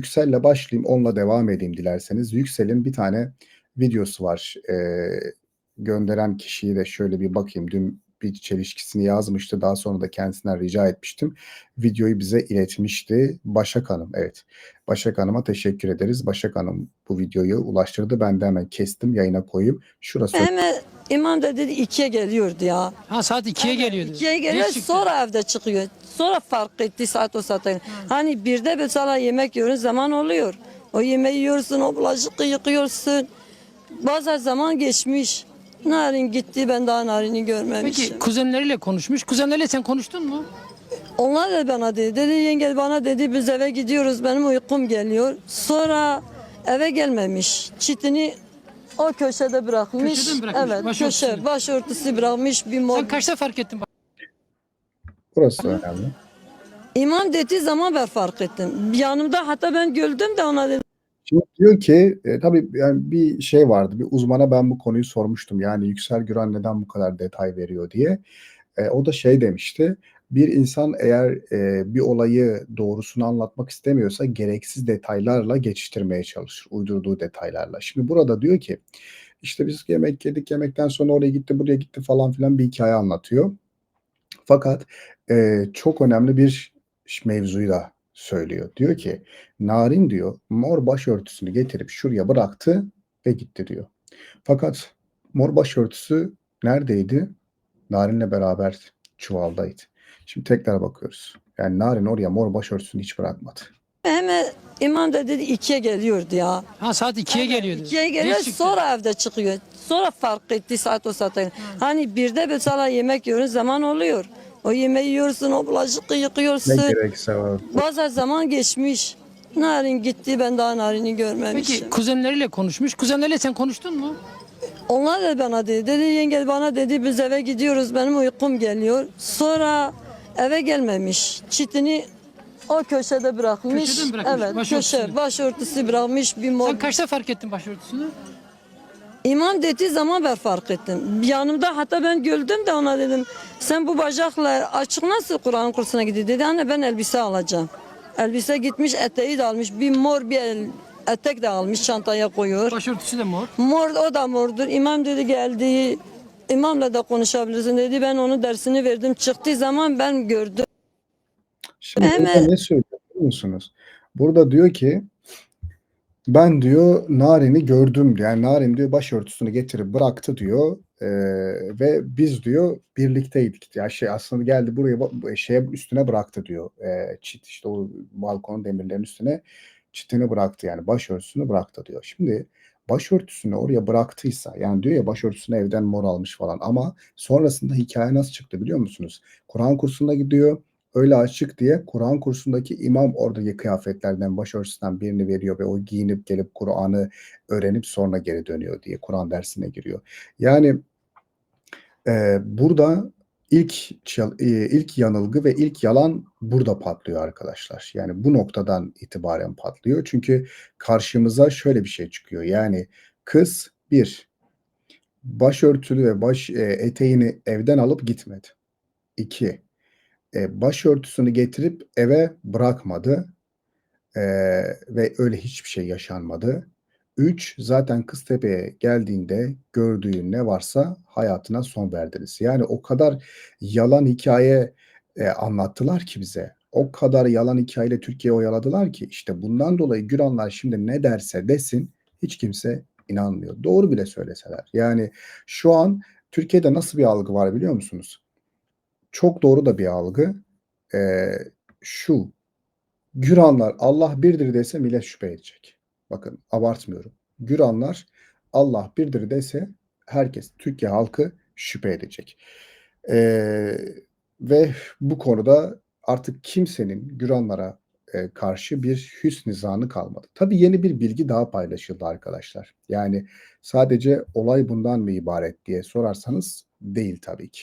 Yüksel'le başlayayım, onunla devam edeyim dilerseniz. Yüksel'in bir tane videosu var. Eee, gönderen kişiyi de şöyle bir bakayım. Dün bir çelişkisini yazmıştı. Daha sonra da kendisinden rica etmiştim. Videoyu bize iletmişti. Başak Hanım, evet. Başak Hanım'a teşekkür ederiz. Başak Hanım bu videoyu ulaştırdı. Ben de hemen kestim, yayına koyayım. Şurası Hemen imam da dedi ikiye geliyordu ya. Ha saat 2'ye geliyordu. İkiye geliyor Geç çıktı. sonra evde çıkıyor. Sonra fark etti saat o saate. Hani birde mesela yemek yiyoruz zaman oluyor. O yemeği yiyorsun o bulaşık yıkıyorsun. Bazı zaman geçmiş. Narin gitti ben daha Narin'i görmemişim. Peki kuzenleriyle konuşmuş. Kuzenleriyle sen konuştun mu? Onlar da bana dedi. Dedi yenge bana dedi biz eve gidiyoruz benim uykum geliyor. Sonra eve gelmemiş. Çitini o köşede bırakmış. Köşede mi bırakmış? Evet Başörtüsünü? köşe başörtüsü bırakmış bir mor. Sen kaçta fark ettin? burası önemli. İmam dediği zaman ben fark ettim. Yanımda hatta ben güldüm de ona dedim. Şimdi diyor ki e, tabii yani bir şey vardı. Bir uzmana ben bu konuyu sormuştum. Yani Yüksel Güran neden bu kadar detay veriyor diye. E, o da şey demişti. Bir insan eğer e, bir olayı doğrusunu anlatmak istemiyorsa gereksiz detaylarla geçiştirmeye çalışır. Uydurduğu detaylarla. Şimdi burada diyor ki işte biz yemek yedik yemekten sonra oraya gitti buraya gitti falan filan bir hikaye anlatıyor. Fakat e, çok önemli bir mevzuyu da söylüyor. Diyor ki Narin diyor mor başörtüsünü getirip şuraya bıraktı ve gitti diyor. Fakat mor başörtüsü neredeydi? Narin'le beraber çuvaldaydı. Şimdi tekrar bakıyoruz. Yani Narin oraya mor başörtüsünü hiç bırakmadı. Hemen imam da dedi ikiye geliyordu ya. Ha saat 2'ye geliyordu. İkiye geliyor Geç çıktı. sonra evde çıkıyor. Sonra fark etti saat o saate. Hani birde mesela yemek yiyoruz zaman oluyor. O yemeği yiyorsun o bulaşık Ne yıkıyorsun. gerekse var. Bazı zaman geçmiş. Narin gitti ben daha Narin'i görmemişim. Peki kuzenleriyle konuşmuş. Kuzenleriyle sen konuştun mu? Onlar da bana dedi. Dedi yenge bana dedi biz eve gidiyoruz benim uykum geliyor. Sonra eve gelmemiş. Çitini o köşede bırakmış. Köşede mi bırakmış? Evet Başörtüsünü? köşe başörtüsü bırakmış bir mor. Sen kaçta fark ettin başörtüsünü? İmam dediği zaman ben fark ettim. Yanımda hatta ben güldüm de ona dedim. Sen bu bacakla açık nasıl Kur'an kursuna gidiyor? Dedi anne ben elbise alacağım. Elbise gitmiş eteği de almış. Bir mor bir el, etek de almış çantaya koyuyor. Başörtüsü de mor. Mor o da mordur. İmam dedi geldi. İmamla da konuşabilirsin dedi. Ben onun dersini verdim. Çıktığı zaman ben gördüm. Şimdi Hemen- ne söylüyor musunuz? Burada diyor ki ben diyor Narin'i gördüm. Yani Narin diyor başörtüsünü getirip bıraktı diyor. Ee, ve biz diyor birlikteydik. Ya şey aslında geldi buraya şeye üstüne bıraktı diyor. Ee, çit işte o balkonun demirlerin üstüne çitini bıraktı yani başörtüsünü bıraktı diyor. Şimdi başörtüsünü oraya bıraktıysa yani diyor ya başörtüsünü evden mor almış falan ama sonrasında hikaye nasıl çıktı biliyor musunuz? Kur'an kursuna gidiyor öyle açık diye Kur'an kursundaki imam oradaki kıyafetlerden başörtüsünden birini veriyor ve o giyinip gelip Kur'an'ı öğrenip sonra geri dönüyor diye Kur'an dersine giriyor. Yani e, burada ilk e, ilk yanılgı ve ilk yalan burada patlıyor arkadaşlar. Yani bu noktadan itibaren patlıyor. Çünkü karşımıza şöyle bir şey çıkıyor. Yani kız bir başörtülü ve baş e, eteğini evden alıp gitmedi. İki e, başörtüsünü getirip eve bırakmadı E, ve öyle hiçbir şey yaşanmadı. Üç, zaten Kıztepe'ye geldiğinde gördüğü ne varsa hayatına son verdiniz. Yani o kadar yalan hikaye e, anlattılar ki bize. O kadar yalan hikayeyle Türkiye'yi oyaladılar ki işte bundan dolayı Güranlar şimdi ne derse desin hiç kimse inanmıyor. Doğru bile söyleseler. Yani şu an Türkiye'de nasıl bir algı var biliyor musunuz? çok doğru da bir algı. Ee, şu, Güranlar Allah birdir dese millet şüphe edecek. Bakın abartmıyorum. Güranlar Allah birdir dese herkes, Türkiye halkı şüphe edecek. Ee, ve bu konuda artık kimsenin Güranlara e, karşı bir hüsn nizanı kalmadı. Tabii yeni bir bilgi daha paylaşıldı arkadaşlar. Yani sadece olay bundan mı ibaret diye sorarsanız değil tabii ki.